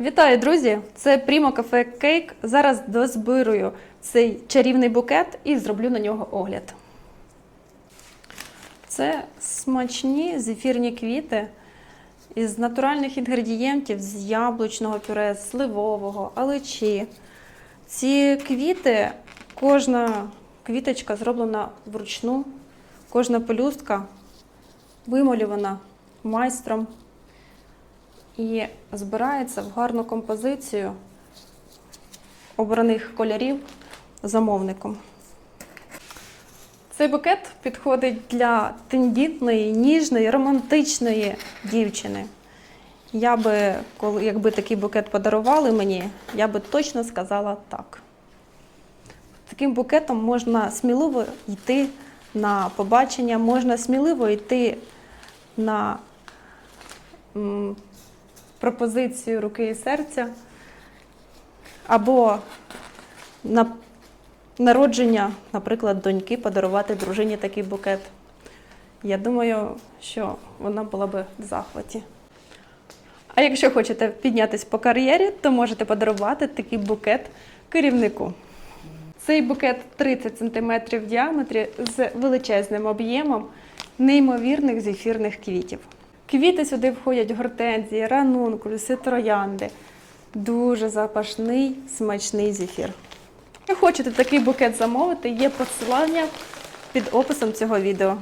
Вітаю, друзі! Це Primo Cafe Cake. Зараз дозбирую цей чарівний букет і зроблю на нього огляд. Це смачні зефірні квіти із натуральних інгредієнтів з яблучного пюре, сливового, аличі. Ці квіти, кожна квіточка зроблена вручну, кожна пелюстка вималювана майстром і збирається в гарну композицію обраних кольорів замовником. Цей букет підходить для тендітної, ніжної, романтичної дівчини. Я би, коли якби такий букет подарували мені, я би точно сказала так. Таким букетом можна сміливо йти на побачення, можна сміливо йти на пропозицію руки і серця, або на народження, наприклад, доньки подарувати дружині такий букет. Я думаю, що вона була би в захваті. А якщо хочете піднятися по кар'єрі, то можете подарувати такий букет керівнику. Цей букет 30 см в діаметрі з величезним об'ємом неймовірних зефірних квітів. Квіти сюди входять гортензії, ранункулюси, троянди. Дуже запашний, смачний зефір. Якщо хочете такий букет замовити, є посилання під описом цього відео.